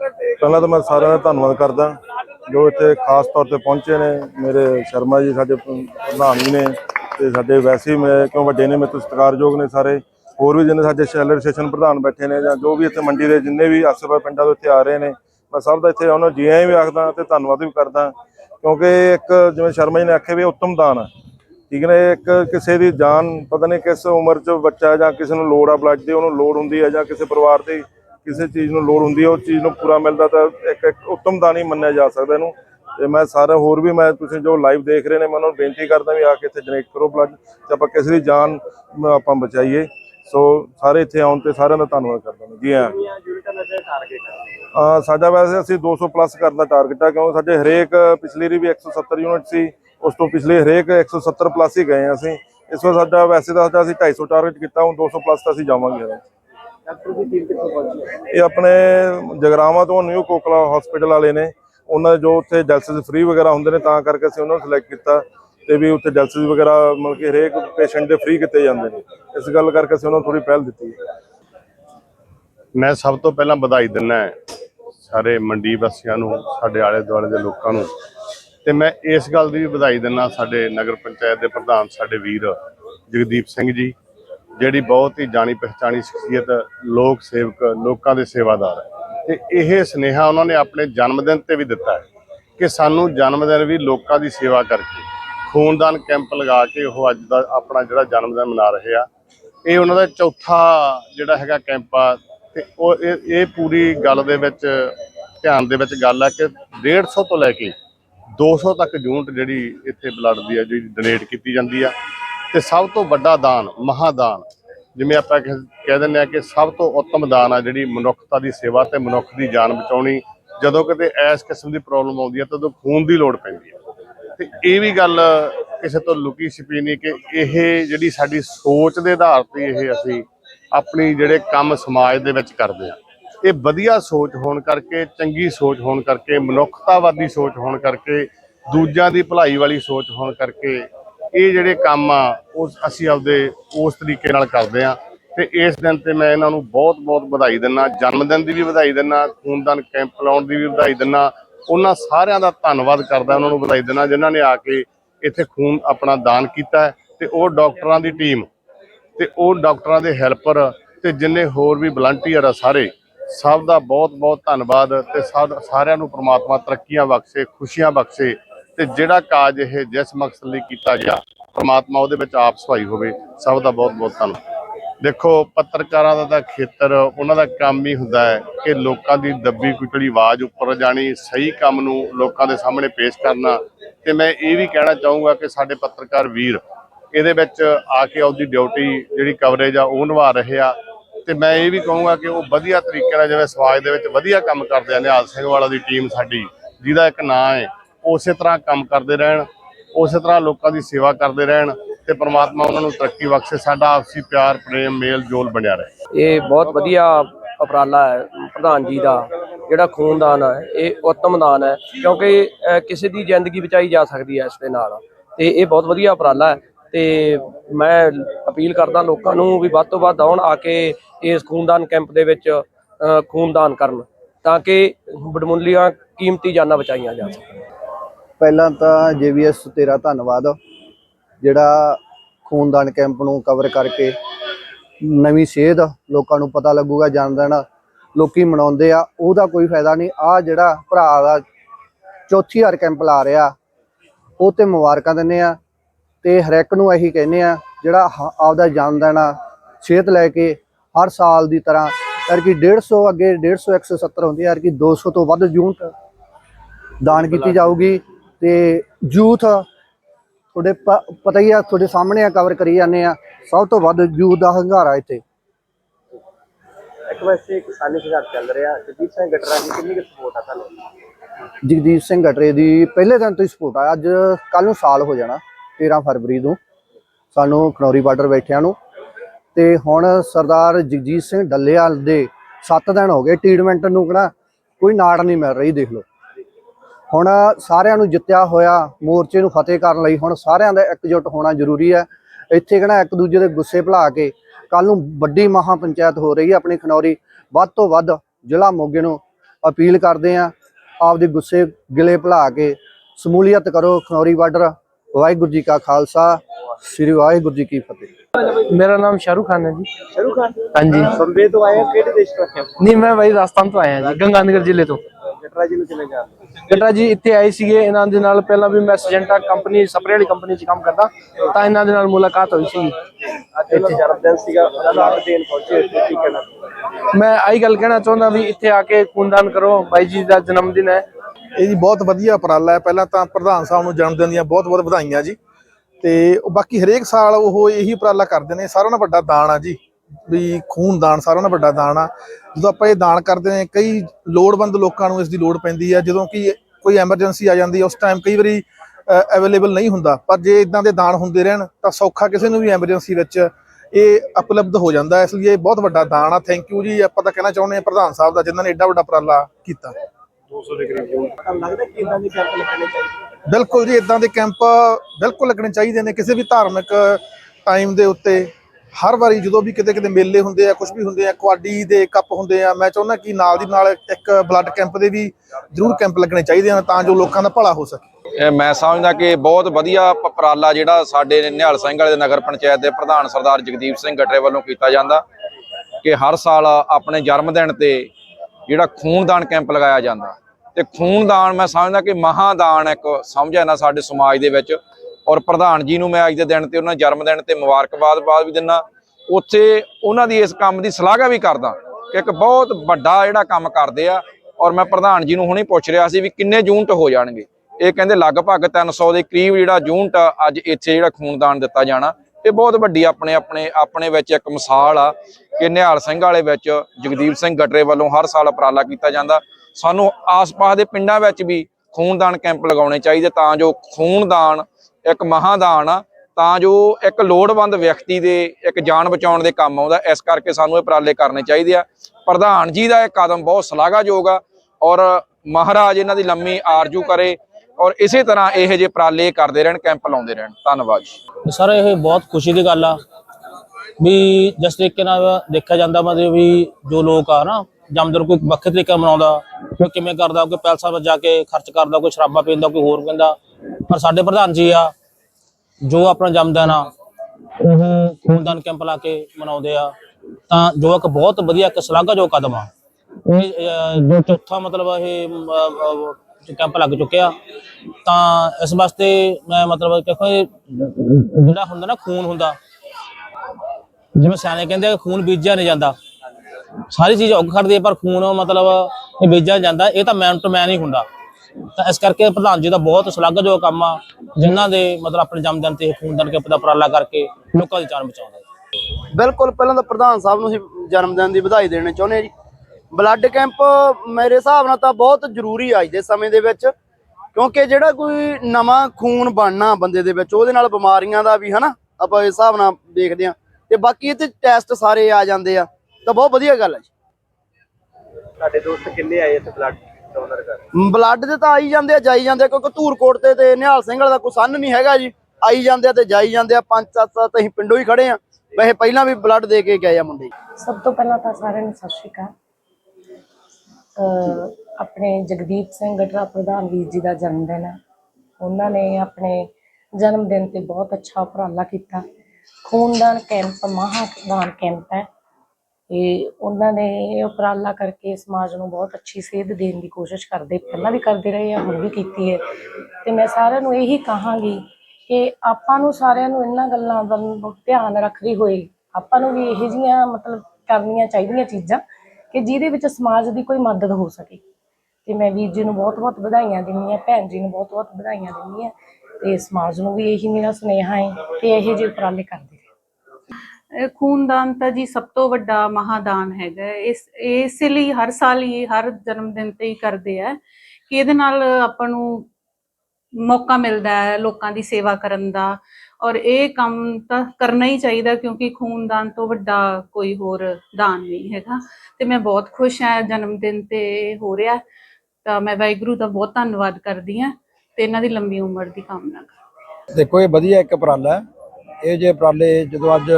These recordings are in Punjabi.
ਪਹਿਲਾਂ ਤਾਂ ਮੈਂ ਸਾਰਿਆਂ ਦਾ ਧੰਨਵਾਦ ਕਰਦਾ। ਜੋ ਇੱਥੇ ਖਾਸ ਤੌਰ ਤੇ ਪਹੁੰਚੇ ਨੇ, ਮੇਰੇ ਸ਼ਰਮਾ ਜੀ, ਸਾਡੇ ਪ੍ਰਧਾਨ ਜੀ ਨੇ ਤੇ ਸਾਡੇ ਵੈਸੇ ਹੀ ਮੈਂ ਕਿਉਂ ਵੱਡੇ ਨੇ, ਮੇਰੇ ਤੋਂ ਸਤਿਕਾਰਯੋਗ ਨੇ ਸਾਰੇ। ਹੋਰ ਵੀ ਜਿੰਨੇ ਸਾਡੇ ਸ਼ੈਲਰ ਸਟੇਸ਼ਨ ਪ੍ਰਧਾਨ ਬੈਠੇ ਨੇ ਜਾਂ ਜੋ ਵੀ ਇੱਥੇ ਮੰਡੀ ਦੇ ਜਿੰਨੇ ਵੀ ਆਸੇ-ਪਾਸੇ ਪਿੰਡਾਂ ਤੋਂ ਇੱਥੇ ਆ ਰਹੇ ਨੇ, ਮੈਂ ਸਭ ਦਾ ਇੱਥੇ ਉਹਨਾਂ ਨੂੰ ਜੀ ਆਇਆਂ ਵੀ ਆਖਦਾ ਤੇ ਧੰਨਵਾਦ ਵੀ ਕਰਦਾ। ਕਿਉਂਕਿ ਇੱਕ ਜਿਵੇਂ ਸ਼ਰਮਾ ਜੀ ਨੇ ਆਖਿਆ ਵੀ ਉੱਤਮ ਦਾਨ ਹੈ ਠੀਕ ਨੇ, ਇੱਕ ਕਿਸੇ ਦੀ ਜਾਨ, ਪਤਾ ਨਹੀਂ ਕਿਸ ਉਮਰ 'ਚ ਬੱਚਾ ਜਾਂ ਕਿਸੇ ਨੂੰ ਲੋੜ ਆ ਬਲੱਡ ਦੀ, ਉਹਨੂੰ ਲੋੜ ਹੁੰਦੀ ਹੈ ਜਾਂ ਕਿਸੇ ਪਰਿਵਾਰ ਦੀ ਕਿਸੇ ਚੀਜ਼ ਨੂੰ ਲੋੜ ਹੁੰਦੀ ਹੈ, ਉਹ ਚੀਜ਼ ਨੂੰ ਪੂਰਾ ਮਿਲਦਾ ਤਾਂ ਇੱਕ ਇੱਕ ਉੱਤਮ ਦਾਨ ਮੰਨਿਆ ਜਾ ਸਕਦਾ ਇਹਨੂੰ। ਤੇ ਮੈਂ ਸਾਰੇ ਹੋਰ ਵੀ ਮੈਂ ਤੁਸੀਂ ਜੋ ਲਾਈਵ ਦੇਖ ਰਹੇ ਨੇ, ਮੈਂ ਉਹਨਾਂ ਨੂੰ ਬੇਨਤੀ ਕਰਦਾ ਵੀ ਆ ਕੇ ਇੱਥੇ ਜਨਰੇਟ ਕਰੋ ਬਲੱਡ ਤੇ ਆਪਾਂ ਕਿਸੇ ਦੀ ਜਾਨ ਨੂੰ ਆਪਾਂ ਬਚਾਈਏ। ਸੋ ਸਾਰੇ ਇੱਥੇ ਆਉਣ ਤੇ ਸਾਰਿਆਂ ਦਾ ਧੰਨਵਾਦ ਕਰਦਾ ਮੈਂ। ਜੀ ਹਾਂ। ਸਾਡਾ ਵੈਸੇ ਅਸੀਂ 200 ਪਲੱਸ ਕਰਨ ਦਾ ਟਾਰਗੇਟ ਆ, ਕਿਉਂਕਿ ਸਾਡੇ ਹਰੇਕ ਪਿਛਲੀ ਰੀ ਵੀ 170 ਯੂਨਿਟ ਸੀ, ਉਸ ਤੋਂ ਪਿਛਲੇ ਹਰੇਕ 170 ਪਲੱਸ ਹੀ ਗਏ ਅਸੀਂ। ਇਸ ਵਾਰ ਸਾਡਾ ਵੈਸੇ ਤਾਂ ਸਾਡਾ ਅਸੀਂ 250 ਟਾਰਗੇਟ ਕੀਤਾ, ਹੁਣ 200 ਪਲੱਸ ਤਾਂ ਅਸੀਂ ਜਾਵਾਂਗੇ। ਇਹ ਆਪਣੇ ਜਗਰਾਵਾਂ ਤੋਂ ਨਿਊ ਕੋਕਲਾ ਹਸਪੀਟਲ ਵਾਲੇ ਨੇ। ਉਹਨਾਂ ਦੇ ਜੋ ਉੱਥੇ ਜਲਸਿਸ ਫ੍ਰੀ ਵਗੈਰਾ ਹੁੰਦੇ ਨੇ ਤਾਂ ਕਰਕੇ ਅਸੀਂ ਉਹਨਾਂ ਨੂੰ ਸਿਲੈਕਟ ਕੀਤਾ ਤੇ ਵੀ ਉੱਥੇ ਜਲਸਿਸ ਵਗੈਰਾ ਮਤਲਬ ਕਿ ਹਰੇਕ ਪੇਸ਼ੈਂਟ ਦੇ ਫ੍ਰੀ ਕੀਤੇ ਜਾਂਦੇ ਨੇ। ਇਸ ਗੱਲ ਕਰਕੇ ਅਸੀਂ ਉਹਨਾਂ ਨੂੰ ਥੋੜੀ ਪਹਿਲ ਦਿੱਤੀ ਹੈ। ਮੈਂ ਸਭ ਤੋਂ ਪਹਿਲਾਂ ਵਧਾਈ ਦਿੰਦਾ ਸਾਰੇ ਮੰਡੀ ਵਾਸੀਆਂ ਨੂੰ ਸਾਡੇ ਆਲੇ ਦੁਆਲੇ ਦੇ ਲੋਕਾਂ ਨੂੰ। ਤੇ ਮੈਂ ਇਸ ਗੱਲ ਦੀ ਵੀ ਵਧਾਈ ਦਿੰਦਾ ਸਾਡੇ ਨਗਰ ਪੰਚਾਇਤ ਦੇ ਪ੍ਰਧਾਨ ਸਾਡੇ ਵੀਰ ਜਗਦੀਪ ਸਿੰਘ ਜੀ ਜਿਹੜੀ ਬਹੁਤ ਹੀ ਜਾਣੀ ਪਛਾਣੀ ਸ਼ਖਸੀਅਤ ਲੋਕ ਸੇਵਕ, ਲੋਕਾਂ ਦੇ ਸੇਵਾਦਾਰ ਹੈ। ਤੇ ਇਹ ਸੁਨੇਹਾ ਉਹਨਾਂ ਨੇ ਆਪਣੇ ਜਨਮ ਦਿਨ ਤੇ ਵੀ ਦਿੱਤਾ ਹੈ ਕਿ ਸਾਨੂੰ ਜਨਮ ਦਿਨ ਵੀ ਲੋਕਾਂ ਦੀ ਸੇਵਾ ਕਰਕੇ ਖੂਨਦਾਨ ਕੈਂਪ ਲਗਾ ਕੇ ਉਹ ਅੱਜ ਦਾ ਆਪਣਾ ਜਿਹੜਾ ਜਨਮ ਦਿਨ ਮਨਾ ਰਹੇ ਆ। ਇਹ ਉਹਨਾਂ ਦਾ ਚੌਥਾ ਜਿਹੜਾ ਹੈਗਾ ਕੈਂਪ ਆ ਤੇ ਉਹ ਇਹ ਇਹ ਪੂਰੀ ਗੱਲ ਦੇ ਵਿੱਚ, ਧਿਆਨ ਦੇ ਵਿੱਚ ਗੱਲ ਆ ਕਿ 150 ਤੋਂ ਲੈ ਕੇ 200 ਤੱਕ ਯੂਨਿਟ ਜਿਹੜੀ ਇੱਥੇ ਬਲੱਡ ਦੀ ਆ, ਜਿਹੜੀ ਡੋਨੇਟ ਕੀਤੀ ਜਾਂਦੀ ਆ। ਤੇ ਸਭ ਤੋਂ ਵੱਡਾ ਦਾਨ, ਮਹਾਦਾਨ, ਜਿਵੇਂ ਆਪਾਂ ਕਹਿ ਕਹਿ ਦਿੰਦੇ ਆ ਕਿ ਸਭ ਤੋਂ ਉੱਤਮ ਦਾਨ ਆ ਜਿਹੜੀ ਮਨੁੱਖਤਾ ਦੀ ਸੇਵਾ ਤੇ ਮਨੁੱਖ ਦੀ ਜਾਨ ਬਚਾਉਣੀ, ਜਦੋਂ ਕਿਤੇ ਇਸ ਕਿਸਮ ਦੀ ਪ੍ਰੋਬਲਮ ਆਉਂਦੀ ਹੈ ਤਾਂ ਉਦੋਂ ਖੂਨ ਦੀ ਲੋੜ ਪੈਂਦੀ ਹੈ ਤੇ ਇਹ ਵੀ ਗੱਲ ਕਿਸੇ ਤੋਂ ਲੁਕੀ ਛਿਪੀ ਨਹੀਂ ਕਿ ਇਹ ਜਿਹੜੀ ਸਾਡੀ ਸੋਚ ਦੇ ਆਧਾਰ ਤੇ ਇਹ ਅਸੀਂ ਆਪਣੀ ਜਿਹੜੇ ਕੰਮ ਸਮਾਜ ਦੇ ਵਿੱਚ ਕਰਦੇ ਆ। ਇਹ ਵਧੀਆ ਸੋਚ ਹੋਣ ਕਰਕੇ, ਚੰਗੀ ਸੋਚ ਹੋਣ ਕਰਕੇ, ਮਨੁੱਖਤਾਵਾਦੀ ਸੋਚ ਹੋਣ ਕਰਕੇ, ਦੂਜਿਆਂ ਦੀ ਭਲਾਈ ਵਾਲੀ ਸੋਚ ਹੋਣ ਕਰਕੇ ਇਹ ਜਿਹੜੇ ਕੰਮ ਆ, ਉਹ ਅਸੀਂ ਆਪਦੇ ਉਸ ਤਰੀਕੇ ਨਾਲ ਕਰਦੇ ਆ। ਤੇ ਇਸ ਦਿਨ ਤੇ ਮੈਂ ਇਹਨਾਂ ਨੂੰ ਬਹੁਤ-ਬਹੁਤ ਵਧਾਈ ਦਿੰਦਾ ਜਨਮ ਦਿਨ ਦੀ ਵੀ ਵਧਾਈ ਦਿੰਦਾ ਖੂਨਦਾਨ ਕੈਂਪ ਲਾਉਣ ਦੀ ਵੀ ਵਧਾਈ ਦਿੰਦਾ ਉਹਨਾਂ ਸਾਰਿਆਂ ਦਾ ਧੰਨਵਾਦ ਕਰਦਾ, ਉਹਨਾਂ ਨੂੰ ਵਧਾਈ ਦਿੰਦਾ ਜਿਨ੍ਹਾਂ ਨੇ ਆ ਕੇ ਇੱਥੇ ਖੂਨ ਆਪਣਾ ਦਾਨ ਕੀਤਾ ਹੈ। ਤੇ ਉਹ ਡਾਕਟਰਾਂ ਦੀ ਟੀਮ, ਤੇ ਉਹ ਡਾਕਟਰਾਂ ਦੇ ਹੈਲਪਰ, ਤੇ ਜਿੰਨੇ ਹੋਰ ਵੀ ਵਲੰਟੀਅਰ ਆ ਸਾਰੇ, ਸਭ ਦਾ ਬਹੁਤ ਬਹੁਤ ਧੰਨਵਾਦ। ਤੇ ਸਭ, ਸਾਰਿਆਂ ਨੂੰ ਪ੍ਰਮਾਤਮਾ ਤਰੱਕੀਆਂ ਬਖਸ਼ੇ, ਖੁਸ਼ੀਆਂ ਬਖਸ਼ੇ ਤੇ ਜਿਹੜਾ ਕਾਜ ਇਹ ਜਿਸ ਮਕਸਦ ਲਈ ਕੀਤਾ ਗਿਆ, ਪ੍ਰਮਾਤਮਾ ਉਹਦੇ ਵਿੱਚ ਆਪ ਸਹਾਈ ਹੋਵੇ, ਸਭ ਦਾ ਬਹੁਤ ਬਹੁਤ ਧੰਨਵਾਦ। ਦੇਖੋ, ਪੱਤਰਕਾਰਾਂ ਦਾ ਤਾਂ ਖੇਤਰ, ਉਹਨਾਂ ਦਾ ਕੰਮ ਹੀ ਹੁੰਦਾ ਹੈ ਕਿ ਲੋਕਾਂ ਦੀ ਦੱਬੀ ਕੁਚਲੀ ਆਵਾਜ਼ ਉੱਪਰ ਜਾਣੀ, ਸਹੀ ਕੰਮ ਨੂੰ ਲੋਕਾਂ ਦੇ ਸਾਹਮਣੇ ਪੇਸ਼ ਕਰਨਾ। ਤੇ ਮੈਂ ਇਹ ਵੀ ਕਹਿਣਾ ਚਾਹੂੰਗਾ ਕਿ ਸਾਡੇ ਪੱਤਰਕਾਰ ਵੀਰ, ਇਹਦੇ ਵਿੱਚ ਆ ਕੇ ਉਹਦੀ ਡਿਊਟੀ ਜਿਹੜੀ ਕਵਰੇਜ ਆ, ਉਹ ਨਿਭਾ ਰਹੇ ਆ। ਤੇ ਮੈਂ ਇਹ ਵੀ ਕਹੂੰਗਾ ਕਿ ਉਹ ਵਧੀਆ ਤਰੀਕੇ ਨਾਲ ਜਿਵੇਂ ਸਮਾਜ ਦੇ ਵਿੱਚ ਵਧੀਆ ਕੰਮ ਕਰਦੇ ਆ, ਨਿਹਾਲ ਸਿੰਘ ਵਾਲਾ ਦੀ ਟੀਮ ਸਾਡੀ, ਜਿਹਦਾ ਇੱਕ ਨਾਂ ਹੈ ਉਸੇ ਤਰ੍ਹਾਂ ਕੰਮ ਕਰਦੇ ਰਹਿਣ, ਉਸੇ ਤਰ੍ਹਾਂ ਲੋਕਾਂ ਦੀ ਸੇਵਾ ਕਰਦੇ ਰਹਿਣ ਤੇ ਪ੍ਰਮਾਤਮਾ ਉਹਨਾਂ ਨੂੰ ਤਰੱਕੀ ਬਖਸ਼ੇ, ਸਾਡਾ ਆਪਸੀ ਪਿਆਰ, ਪ੍ਰੇਮ, ਮੇਲ, ਜੋਲ ਬਣਿਆ ਰਹੇ। ਇਹ ਬਹੁਤ ਵਧੀਆ ਉਪਰਾਲਾ ਹੈ, ਪ੍ਰਧਾਨ ਜੀ ਦਾ, ਜਿਹੜਾ ਖੂਨਦਾਨ ਹੈ, ਇਹ ਉੱਤਮ ਦਾਨ ਹੈ, ਕਿਉਂਕਿ ਕਿਸੇ ਦੀ ਜ਼ਿੰਦਗੀ ਬਚਾਈ ਜਾ ਸਕਦੀ ਹੈ ਇਸ ਦੇ ਨਾਲ। ਤੇ ਇਹ ਬਹੁਤ ਵਧੀਆ ਉਪਰਾਲਾ ਹੈ ਤੇ ਮੈਂ ਅਪੀਲ ਕਰਦਾ ਲੋਕਾਂ ਨੂੰ ਵੀ ਵੱਧ ਤੋਂ ਵੱਧ ਆਉਣ ਆ ਕੇ ਇਸ ਖੂਨਦਾਨ ਕੈਂਪ ਦੇ ਵਿੱਚ ਖੂਨਦਾਨ ਕਰਨ, ਤਾਂ ਕਿ ਬੜਮੁੱਲੀਆਂ ਕੀਮਤੀ ਜਾਨਾਂ ਬਚਾਈਆਂ ਜਾ ਸਕਣ। ਪਹਿਲਾਂ ਤਾਂ ਜੀਵੀਐਸ ਤੇਰਾ ਧੰਨਵਾਦ। ਜਿਹੜਾ ਖੂਨਦਾਨ ਕੈਂਪ ਨੂੰ ਕਵਰ ਕਰਕੇ ਨਵੀਂ ਸੇਧ ਲੋਕਾਂ ਨੂੰ ਪਤਾ ਲੱਗੂਗਾ ਜਨਮਦਿਨ ਲੋਕੀ ਮਨਾਉਂਦੇ ਆ ਉਹਦਾ ਕੋਈ ਫਾਇਦਾ ਨਹੀਂ। ਆ ਜਿਹੜਾ ਭਰਾ ਦਾ ਚੌਥੀ ਵਾਰ ਕੈਂਪ ਲਾ ਰਿਹਾ ਉਹ ਤੇ ਮੁਬਾਰਕਾਂ ਦਿੰਦੇ ਆ ਤੇ ਹਰ ਇੱਕ ਨੂੰ ਇਹੀ ਕਹਿੰਦੇ ਆ ਜਿਹੜਾ ਆਪਦਾ ਜਨਮਦਿਨ ਆ ਸਿਹਤ ਲੈ ਕੇ ਹਰ ਸਾਲ ਦੀ ਤਰ੍ਹਾਂ ਕਰਕੇ 150 ਅੱਗੇ 150 170 ਹੁੰਦੀ ਹੈ ਕਿ 200 ਤੋਂ ਵੱਧ ਯੂਨਿਟ ਦਾਨ ਕੀਤੀ ਜਾਊਗੀ। ਤੇ ਯੂਥ ਤੁਹਾਡੇ ਪਤਾ ਹੀ ਆ ਤੁਹਾਡੇ ਸਾਹਮਣੇ ਆ ਕਵਰ ਕਰੀ ਜਾਂਦੇ ਆ। ਸਭ ਤੋਂ ਵੱਧ ਯੂਥ ਦਾ ਹੰਗਾਰਾ ਇੱਥੇ। ਇੱਕ ਵੈਸੇ ਕਿਸਾਨੀ ਸੰਘਰਸ਼ ਚੱਲ ਰਿਹਾ। ਜਗਦੀਪ ਸਿੰਘ ਗਟਰਾ ਦੀ ਕਿੰਨੀ ਕੁ ਸਪੋਰਟ ਆ ਤੁਹਾਨੂੰ? ਜਗਦੀਪ ਸਿੰਘ ਗਟਰੇ ਦੀ ਪਹਿਲੇ ਦਿਨ ਤੋਂ ਹੀ ਸਪੋਰਟ ਆ। ਅੱਜ ਕੱਲ ਨੂੰ ਸਾਲ ਹੋ ਜਾਣਾ 13 ਫਰਵਰੀ ਨੂੰ। ਸਾਨੂੰ ਖਨੌਰੀ ਬਾਰਡਰ ਬੈਠਿਆਂ ਨੂੰ। ਤੇ ਹੁਣ ਸਰਦਾਰ ਜਗਜੀਤ ਸਿੰਘ ਡੱਲੇਵਾਲ ਦੇ 7 ਦਿਨ ਹੋ ਗਏ ਟ੍ਰੀਟਮੈਂਟ ਨੂੰ ਕਿਹੜਾ ਕੋਈ ਨਾੜ ਨਹੀਂ ਮਿਲ ਰਹੀ ਦੇਖ ਲਓ। ਹੁਣ ਸਾਰਿਆਂ ਨੂੰ ਜਿੱਤਿਆ ਹੋਇਆ ਮੋਰਚੇ ਨੂੰ ਫਤਿਹ ਕਰਨ ਲਈ ਹੁਣ ਸਾਰਿਆਂ ਦਾ ਇਕਜੁੱਟ ਹੋਣਾ ਜ਼ਰੂਰੀ ਹੈ। ਇੱਥੇ ਕਿਹੜਾ ਇੱਕ ਦੂਜੇ ਦੇ ਗੁੱਸੇ ਭੁਲਾ ਕੇ ਕੱਲ ਨੂੰ ਵੱਡੀ ਮਹਾ ਪੰਚਾਇਤ ਹੋ ਰਹੀ ਹੈ ਆਪਣੀ ਖਨੌਰੀ। ਵੱਧ ਤੋਂ ਵੱਧ ਜ਼ਿਲ੍ਹਾ ਮੋਗੇ ਨੂੰ ਅਪੀਲ ਕਰਦੇ ਆ ਆਪਦੇ ਗੁੱਸੇ ਗਿਲੇ ਭੁਲਾ ਕੇ ਸਮੂਲੀਅਤ ਕਰੋ ਖਨੌਰੀ ਬਾਰਡਰ। ਵਾਹਿਗੁਰੂ ਜੀ ਕਾ ਖਾਲਸਾ ਸ੍ਰੀ ਵਾਹਿਗੁਰੂ ਜੀ ਕੀ ਫਤਿਹ। ਮੇਰਾ ਨਾਮ ਸ਼ਾਹਰੂਖ ਖਾਨ ਹੈ ਜੀ। ਸ਼ਾਹਰੂਖ ਖਾਨ? ਹਾਂਜੀ। ਬੰਬੇ ਤੋਂ ਆਏ ਕਿਹੜੇ ਦੇਸ਼ ਤੋਂ ਆਏ ਨਹੀਂ ਮੈਂ ਭਾਈ ਰਾਜਸਥਾਨ ਤੋਂ ਆਇਆ ਜੀ ਗੰਗਾਨਗਰ ਜ਼ਿਲ੍ਹੇ ਤੋਂ। ਜਟਰਾ ਜੀ ਨੂੰ ਕਿਵੇਂ ਜਾਣਦੇ ਬੇਟਾ ਜੀ ਇੱਥੇ ਆਏ ਸੀਗੇ ਇਹਨਾਂ ਦੇ ਨਾਲ ਪਹਿਲਾਂ ਵੀ ਮੈਂ ਸਜੈਂਟਾ ਕੰਪਨੀ ਸਪਰੇ ਵਾਲੀ ਕੰਪਨੀ 'ਚ ਕੰਮ ਕਰਦਾ ਤਾਂ ਇਹਨਾਂ ਦੇ ਨਾਲ ਮੁਲਾਕਾਤ ਹੋਈ ਸੀ ਅੱਜ ਉਹਨਾਂ ਦਾ ਜਨਮ ਦਿਨ ਸੀਗਾ ਉਹਨਾਂ ਦਾ ਦੇਣ ਪਹੁੰਚੇ ਇੱਥੇ ਕੀ ਕਹਿਣਾ? ਮੈਂ ਆਹੀ ਗੱਲ ਕਹਿਣਾ ਚਾਹੁੰਦਾ ਵੀ ਇੱਥੇ ਆ ਕੇ ਖੂਨਦਾਨ ਕਰੋ ਬਾਈ ਜੀ ਦਾ ਜਨਮ ਦਿਨ ਹੈ। ਇਹ ਜੀ ਬਹੁਤ ਵਧੀਆ ਉਪਰਾਲਾ ਹੈ। ਪਹਿਲਾਂ ਤਾਂ ਪ੍ਰਧਾਨ ਸਾਹਿਬ ਨੂੰ ਜਨਮ ਦਿਨ ਦੀਆਂ ਬਹੁਤ ਬਹੁਤ ਵਧਾਈਆਂ ਜੀ। ਤੇ ਉਹ ਬਾਕੀ ਹਰੇਕ ਸਾਲ ਉਹ ਇਹੀ ਉਪਰਾਲਾ ਕਰਦੇ ਨੇ ਸਾਰਿਆਂ ਨਾਲੋਂ ਵੱਡਾ ਦਾਨ ਆ ਜੀ। ਵੀ ਖੂਨ ਦਾਨ, ਸਾਰਿਆਂ ਨਾਲੋਂ ਵੱਡਾ ਦਾਨ ਆ। ਜਦੋਂ ਆਪਾਂ ਇਹ ਦਾਨ ਕਰਦੇ ਨੇ ਕਈ ਲੋੜਵੰਦ ਲੋਕਾਂ ਨੂੰ ਇਸ ਦੀ ਲੋੜ ਪੈਂਦੀ ਹੈ ਜਦੋਂ ਕਿ ਕੋਈ ਐਮਰਜੈਂਸੀ ਆ ਜਾਂਦੀ ਹੈ ਉਸ ਟਾਈਮ ਕਈ ਵਾਰੀ ਅਵੇਲੇਬਲ ਨਹੀਂ ਹੁੰਦਾ। ਪਰ ਜੇ ਇਦਾਂ ਦੇ ਦਾਨ ਹੁੰਦੇ ਰਹਿਣ, ਤਾਂ ਸੌਖਾ ਕਿਸੇ ਨੂੰ ਵੀ ਐਮਰਜੈਂਸੀ ਵਿੱਚ ਇਹ ਉਪਲਬਧ ਹੋ ਜਾਂਦਾ ਇਸ ਲਈ ਇਹ ਬਹੁਤ ਵੱਡਾ ਦਾਨ ਆ। ਥੈਂਕ ਯੂ ਜੀ। ਆਪਾਂ ਤਾਂ ਕਹਿਣਾ ਚਾਹੁੰਦੇ ਹਾਂ, ਪ੍ਰਧਾਨ ਸਾਹਿਬ ਦਾ, ਜਿਨ੍ਹਾਂ ਨੇ ਐਡਾ ਵੱਡਾ ਉਪਰਾਲਾ ਕੀਤਾ। ਤੁਹਾਨੂੰ ਲੱਗਦਾ ਕਿ ਇਦਾਂ ਦੇ ਕੈਂਪ ਲੱਗਣੇ ਚਾਹੀਦੇ ਬਿਲਕੁਲ ਜੀ ਇਦਾਂ ਦੇ ਕੈਂਪ ਬਿਲਕੁਲ ਲੱਗਣੇ ਚਾਹੀਦੇ ਨੇ। ਕਿਸੇ ਵੀ ਧਾਰਮਿਕ ਟਾਈਮ ਦੇ ਉੱਤੇ ਹਰ ਵਾਰੀ ਜਦੋਂ ਵੀ ਕਿਤੇ ਕਿਤੇ ਮੇਲੇ ਹੁੰਦੇ ਆ ਕੁਝ ਵੀ ਹੁੰਦੇ ਆ ਕੁਆਡੀ ਦੇ ਕੱਪ ਹੁੰਦੇ ਆ, ਮੈਂ ਚਾਹੁੰਦਾ ਕਿ ਨਾਲ ਦੀ ਨਾਲ ਇੱਕ ਬਲੱਡ ਕੈਂਪ ਦੇ ਵੀ ਜ਼ਰੂਰ ਕੈਂਪ ਲੱਗਣੇ ਚਾਹੀਦੇ ਆ ਤਾਂ ਜੋ ਲੋਕਾਂ ਦਾ ਭਲਾ ਹੋ ਸਕੇ। ਮੈਂ ਸਮਝਦਾ ਕਿ ਬਹੁਤ ਵਧੀਆ ਪ- ਉਪਰਾਲਾ ਜਿਹੜਾ ਸਾਡੇ ਨਿਹਾਲ ਸਿੰਘ ਵਾਲੇ ਨਗਰ ਪੰਚਾਇਤ ਦੇ ਪ੍ਰਧਾਨ ਸਰਦਾਰ ਜਗਦੀਪ ਸਿੰਘ ਗਟਰੇ ਵੱਲੋਂ ਕੀਤਾ ਜਾਂਦਾ ਕਿ ਹਰ ਸਾਲ ਆਪਣੇ ਜਨਮ ਦਿਨ ਤੇ ਜਿਹੜਾ ਖੂਨਦਾਨ ਕੈਂਪ ਲਗਾਇਆ ਜਾਂਦਾ। ਤੇ ਖੂਨਦਾਨ ਮੈਂ ਸਮਝਦਾ ਕਿ ਮਹਾਦਾਨ ਇੱਕ ਸਮਝਿਆ ਨਾ ਸਾਡੇ ਸਮਾਜ ਦੇ ਵਿੱਚ। ਔਰ ਪ੍ਰਧਾਨ ਜੀ ਨੂੰ ਮੈਂ ਅੱਜ ਦੇ ਦਿਨ ਤੇ ਉਹਨਾਂ ਜਨਮ ਦਿਨ ਤੇ ਮੁਬਾਰਕਬਾਦ ਬਾਦ ਵੀ ਦਿੰਦਾ ਉੱਥੇ ਉਹਨਾਂ ਦੀ ਇਸ ਕੰਮ ਦੀ ਸ਼ਲਾਘਾ ਵੀ ਕਰਦਾ ਕਿ ਇੱਕ ਬਹੁਤ ਵੱਡਾ ਜਿਹੜਾ ਕੰਮ ਕਰਦੇ ਆ। ਔਰ ਮੈਂ ਪ੍ਰਧਾਨ ਜੀ ਨੂੰ ਹੁਣੇ ਪੁੱਛ ਰਿਹਾ ਸੀ ਵੀ ਕਿੰਨੇ ਯੂਨਿਟ ਹੋ ਜਾਣਗੇ? ਇਹ ਕਹਿੰਦੇ ਲਗਭਗ 300 ਦੇ ਕਰੀਬ ਜਿਹੜਾ ਯੂਨਿਟ ਅੱਜ ਇੱਥੇ ਜਿਹੜਾ ਖੂਨਦਾਨ ਦਿੱਤਾ ਜਾਣਾ। ਇਹ ਬਹੁਤ ਵੱਡੀ ਆਪਣੇ ਆਪਣੇ ਆਪਣੇ ਵਿੱਚ ਇੱਕ ਮਿਸਾਲ ਆ ਕਿ ਨਿਹਾਲ ਸਿੰਘ ਵਾਲੇ ਵਿੱਚ ਜਗਦੀਪ ਸਿੰਘ ਗਟਰੇ ਵੱਲੋਂ ਹਰ ਸਾਲ ਉਪਰਾਲਾ ਕੀਤਾ ਜਾਂਦਾ। ਸਾਨੂੰ ਆਸ-ਪਾਸ ਦੇ ਪਿੰਡਾਂ ਵਿੱਚ ਵੀ ਖੂਨਦਾਨ ਕੈਂਪ ਲਗਾਉਣੇ ਚਾਹੀਦੇ ਤਾਂ ਜੋ ਖੂਨਦਾਨ ਇੱਕ ਮਹਾਦਾਨ ਆ, ਤਾਂ ਜੋ ਇੱਕ ਲੋੜਵੰਦ ਵਿਅਕਤੀ ਦੇ ਇੱਕ ਜਾਨ ਬਚਾਉਣ ਦੇ ਕੰਮ ਆਉਂਦਾ, ਇਸ ਕਰਕੇ ਸਾਨੂੰ ਇਹ ਉਪਰਾਲੇ ਕਰਨੇ ਚਾਹੀਦੇ ਆ। ਪ੍ਰਧਾਨ ਜੀ ਦਾ ਇਹ ਕਦਮ ਬਹੁਤ ਸ਼ਲਾਘਾਯੋਗ ਆ ਔਰ ਮਹਾਰਾਜ ਇਹਨਾਂ ਦੀ ਲੰਮੀ ਆਰਜੂ ਕਰੇ ਔਰ ਇਸੇ ਤਰ੍ਹਾਂ ਇਹ ਜੇ ਉਪਰਾਲੇ ਕਰਦੇ ਰਹਿਣ, ਕੈਂਪ ਲਾਉਂਦੇ ਰਹਿਣ। ਧੰਨਵਾਦ ਜੀ। ਸਰ, ਇਹ ਬਹੁਤ ਖੁਸ਼ੀ ਦੀ ਗੱਲ ਆ ਵੀ ਜਿਸ ਤਰੀਕੇ ਨਾਲ ਦੇਖਿਆ ਜਾਂਦਾ ਮਤਲਬ ਵੀ ਜੋ ਲੋਕ ਆ ਨਾ ਜਮਦਰ ਕੋਈ ਵੱਖਰੇ ਤਰੀਕਾ ਮਨਾਉਂਦਾ, ਕੋਈ ਕਿਵੇਂ ਕਰਦਾ, ਕੋਈ ਪੈਲਸਾਂ ਵਿੱਚ ਜਾ ਕੇ ਖਰਚ ਕਰਦਾ, ਕੋਈ ਸ਼ਰਾਬਾਂ ਪੀਂਦਾ, ਕੋਈ ਹੋਰ ਪੀਂਦਾ ਪਰ ਸਾਡੇ ਪ੍ਰਧਾਨ ਜੀ ਆ, ਜੋ ਆਪਣਾ ਜਨਮਦਿਨ ਆ, ਉਹ ਖੂਨਦਾਨ ਕੈਂਪ ਲਾ ਕੇ ਮਨਾਉਂਦੇ ਆ। ਤਾਂ ਜੋ ਇੱਕ ਬਹੁਤ ਵਧੀਆ ਇੱਕ ਸ਼ਲਾਘਾਯੋਗ ਕਦਮ ਆ। ਇਹ ਜੋ ਚੌਥਾ ਮਤਲਬ ਇਹ ਕੈਂਪ ਲੱਗ ਚੁੱਕਿਆ। ਤਾਂ ਇਸ ਵਾਸਤੇ ਮੈਂ ਮਤਲਬ ਦੇਖੋ ਜਿਹੜਾ ਹੁੰਦਾ ਨਾ ਖੂਨ ਹੁੰਦਾ, ਜਿਵੇਂ ਸਿਆਣੇ ਕਹਿੰਦੇ ਖੂਨ ਬੀਜਿਆ ਨਹੀਂ ਜਾਂਦਾ। ਸਾਰੀ ਚੀਜ਼ ਉੱਗ ਖੜਦੀ ਹੈ, ਪਰ ਖੂਨ ਮਤਲਬ ਇਹ ਬੀਜਿਆ ਜਾਂਦਾ, ਇਹ ਤਾਂ ਮੈਨ ਟੂ ਮੈਨ ਹੀ ਹੁੰਦਾ। ਤਾਂ ਇਸ ਕਰਕੇ ਪ੍ਰਧਾਨ ਜੀ ਦਾ ਬਹੁਤ ਸ਼ਲਾਘਾਯੋਗ ਕੰਮ ਆ, ਜਿਨ੍ਹਾਂ ਦੇ ਮਤਲਬ ਆਪਣੇ ਜਨਮਦਿਨ ਤੇ ਖੂਨਦਾਨ ਕੈਂਪ ਦਾ ਉਪਰਾਲਾ ਕਰਕੇ ਲੋਕਾਂ ਦੀ ਜਾਨ ਬਚਾਉਂਦੇ ਬਿਲਕੁਲ, ਪਹਿਲਾਂ ਤਾਂ ਪ੍ਰਧਾਨ ਸਾਹਿਬ ਨੂੰ ਅਸੀਂ ਜਨਮ ਦਿਨ ਦੀ ਵਧਾਈ ਦੇਣੀ ਚਾਹੁੰਦੇ ਹਾਂ ਜੀ। ਬਲੱਡ ਕੈਂਪ ਮੇਰੇ ਹਿਸਾਬ ਨਾਲ ਤਾਂ ਬਹੁਤ ਜ਼ਰੂਰੀ ਆ ਅੱਜ ਦੇ ਸਮੇਂ ਦੇ ਵਿੱਚ, ਕਿਉਂਕਿ ਜਿਹੜਾ ਕੋਈ ਨਵਾਂ ਖੂਨ ਬਣਨਾ ਬੰਦੇ ਦੇ ਵਿੱਚ, ਉਹਦੇ ਨਾਲ ਬਿਮਾਰੀਆਂ ਦਾ ਵੀ ਹਨਾ, ਆਪਾਂ ਇਸ ਹਿਸਾਬ ਨਾਲ ਦੇਖਦੇ ਆ ਤੇ ਬਾਕੀ ਇਹ ਤੇ ਟੈਸਟ ਸਾਰੇ ਆ ਜਾਂਦੇ ਆ। ਤਾਂ ਬਹੁਤ ਵਧੀਆ ਗੱਲ ਹੈ ਜੀ। ਸਾਡੇ ਦੋਸਤ ਕਿੰਨੇ ਆਏ ਇੱਥੇ ਬਲੱਡ ਡੋਨਰ ਕਰਨ? ਬਲੱਡ ਦੇ ਤਾਂ ਆਈ ਜਾਂਦੇ ਆ ਜਾਈ ਜਾਂਦੇ ਆ ਕਿਉਂਕਿ ਧੂਰਕੋਟ ਤੇ ਤੇ ਨਿਹਾਲ ਸਿੰਘ ਵਾਲਾ ਦਾ ਕੋਈ ਸੰਨ ਨਹੀਂ ਹੈਗਾ ਜੀ। ਆਈ ਜਾਂਦੇ ਆ ਤੇ ਜਾਈ ਜਾਂਦੇ ਆ ਪੰਜ ਸੱਤ ਸੱਤ ਅਸੀਂ ਪਿੰਡੋਂ ਹੀ ਖੜੇ ਆ। ਵੈਸੇ ਪਹਿਲਾਂ ਵੀ ਬਲੱਡ ਦੇ ਕੇ ਗਏ ਆ ਮੁੰਡੇ ਸਭ ਤੋਂ ਪਹਿਲਾਂ ਤਾਂ ਸਾਰਿਆਂ ਨੂੰ ਸਤਿ ਸ਼੍ਰੀ ਅਕਾਲ। ਅਹ ਆਪਣੇ ਜਗਦੀਪ ਸਿੰਘ ਗਟਰਾ ਪ੍ਰਧਾਨ ਵੀਰ ਜੀ ਦਾ ਜਨਮ ਦਿਨ ਹੈ ਉਹਨਾਂ ਨੇ ਆਪਣੇ ਜਨਮ ਦਿਨ ਤੇ ਬਹੁਤ ਅੱਛਾ ਉਪਰਾਲਾ ਕੀਤਾ। ਖੂਨਦਾਨ ਕੈਂਪ ਮਹਾਦਾਨ ਕੈਂਪ ਹੈ। ਇਹ ਉਹਨਾਂ ਨੇ ਇਹ ਉਪਰਾਲਾ ਕਰਕੇ ਸਮਾਜ ਨੂੰ ਬਹੁਤ ਅੱਛੀ ਸੇਧ ਦੇਣ ਦੀ ਕੋਸ਼ਿਸ਼ ਕਰਦੇ, ਪਹਿਲਾਂ ਵੀ ਕਰਦੇ ਰਹੇ ਆ, ਹੁਣ ਵੀ ਕੀਤੀ ਹੈ। ਤੇ ਮੈਂ ਸਾਰਿਆਂ ਨੂੰ ਇਹੀ ਕਹਾਂਗੀ ਕਿ ਆਪਾਂ ਨੂੰ ਸਾਰਿਆਂ ਨੂੰ ਇਹਨਾਂ ਗੱਲਾਂ ਦਾ ਧਿਆਨ ਰੱਖਦੀ ਹੋਏ, ਆਪਾਂ ਨੂੰ ਵੀ ਇਹੋ ਜਿਹੀਆਂ ਮਤਲਬ ਕਰਨੀਆਂ ਚਾਹੀਦੀਆਂ ਚੀਜ਼ਾਂ ਕਿ ਜਿਹਦੇ ਵਿੱਚ ਸਮਾਜ ਦੀ ਕੋਈ ਮਦਦ ਹੋ ਸਕੇ। ਤੇ ਮੈਂ ਵੀਰ ਜੀ ਨੂੰ ਬਹੁਤ-ਬਹੁਤ ਵਧਾਈਆਂ ਦਿੰਦੀ ਹਾਂ, ਭੈਣ ਜੀ ਨੂੰ ਬਹੁਤ-ਬਹੁਤ ਵਧਾਈਆਂ ਦਿੰਦੀ ਹਾਂ ਤੇ ਸਮਾਜ ਨੂੰ ਵੀ ਇਹੀ ਮੇਰਾ ਸੁਨੇਹਾ ਹੈ ਕਿ ਇਹੋ ਜਿਹੇ ਉਪਰਾਲੇ ਕਰਦੇ ਖੂਨਦਾਨ ਤਾਂ ਜੀ ਸਭ ਤੋਂ ਵੱਡਾ ਮਹਾਦਾਨ ਹੈਗਾ ਇਸ ਇਸ ਲਈ ਹਰ ਸਾਲ ਹੀ, ਹਰ ਜਨਮ ਦਿਨ ਤੇ ਹੀ ਕਰਦੇ ਆ ਕਿ ਇਹਦੇ ਨਾਲ ਆਪਾਂ ਨੂੰ ਮੌਕਾ ਮਿਲਦਾ ਹੈ ਲੋਕਾਂ ਦੀ ਸੇਵਾ ਕਰਨ ਦਾ। ਔਰ ਇਹ ਕੰਮ ਤਾਂ ਕਰਨਾ ਹੀ ਚਾਹੀਦਾ ਕਿਉਂਕਿ ਖੂਨਦਾਨ ਤੋਂ ਵੱਡਾ ਕੋਈ ਹੋਰ ਦਾਨ ਨਹੀਂ ਹੈਗਾ। ਤੇ ਮੈਂ ਬਹੁਤ ਖੁਸ਼ ਹਾਂ ਜਨਮ ਦਿਨ ਤੇ ਹੋ ਰਿਹਾ। ਤਾਂ ਮੈਂ ਵਾਹਿਗੁਰੂ ਦਾ ਬਹੁਤ ਧੰਨਵਾਦ ਕਰਦੀ ਹਾਂ ਤੇ ਇਹਨਾਂ ਦੀ ਲੰਬੀ ਉਮਰ ਦੀ ਕਾਮਨਾ ਕਰਦੀ ਹਾਂ। ਦੇਖੋ, ਇਹ ਵਧੀਆ ਇੱਕ ਉਪਰਾਲਾ ਹੈ। ਇਹ ਜੇ ਉਪਰਾਲੇ ਜਦੋਂ ਅੱਜ